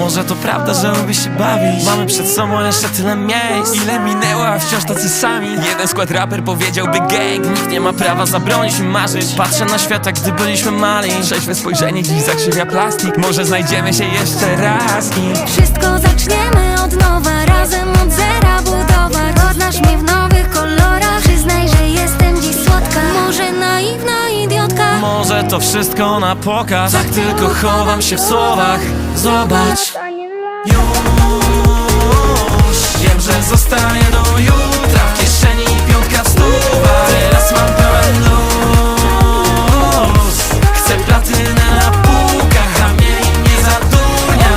Może to prawda, że lubię się bawić? Mamy przed sobą jeszcze tyle miejsc. Ile minęło, a wciąż tacy sami? Jeden skład raper powiedziałby gang. Nikt nie ma prawa zabronić mi marzyć Patrzę na świat, jak gdy byliśmy mali. Trzeźwe spojrzenie dziś zakrzywia plastik. Może znajdziemy się jeszcze raz i Wszystko zaczniemy Może to wszystko na pokaz. Tak tylko chowam się w słowach. Zobacz. Już Wiem, że zostanie do jutra W kieszeni piątka stuwa Teraz mam pełen luz. Chcę platynę na półkach A mnie nie zadurnia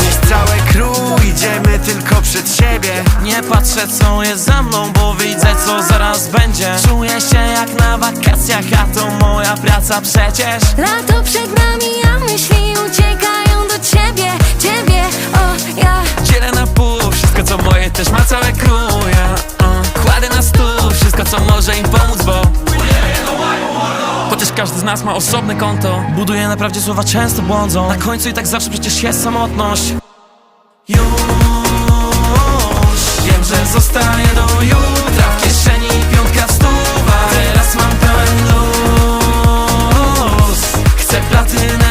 Dziś całe crew idziemy tylko przed siebie. Nie patrzę co jest za mną Bo widzę co zaraz będzie. Czuję się jak na wakacjach A to praca przecież. Lato przed nami, a myśli uciekają do ciebie Ciebie, o ja. Dzielę na pół, wszystko co moje też ma całe krój ja, uh. Kładę na stół, wszystko co może im pomóc, bo Chociaż każdy z nas ma osobne konto Buduje na prawdzie słowa często błądzą. Na końcu i tak zawsze przecież jest samotność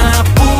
na puta.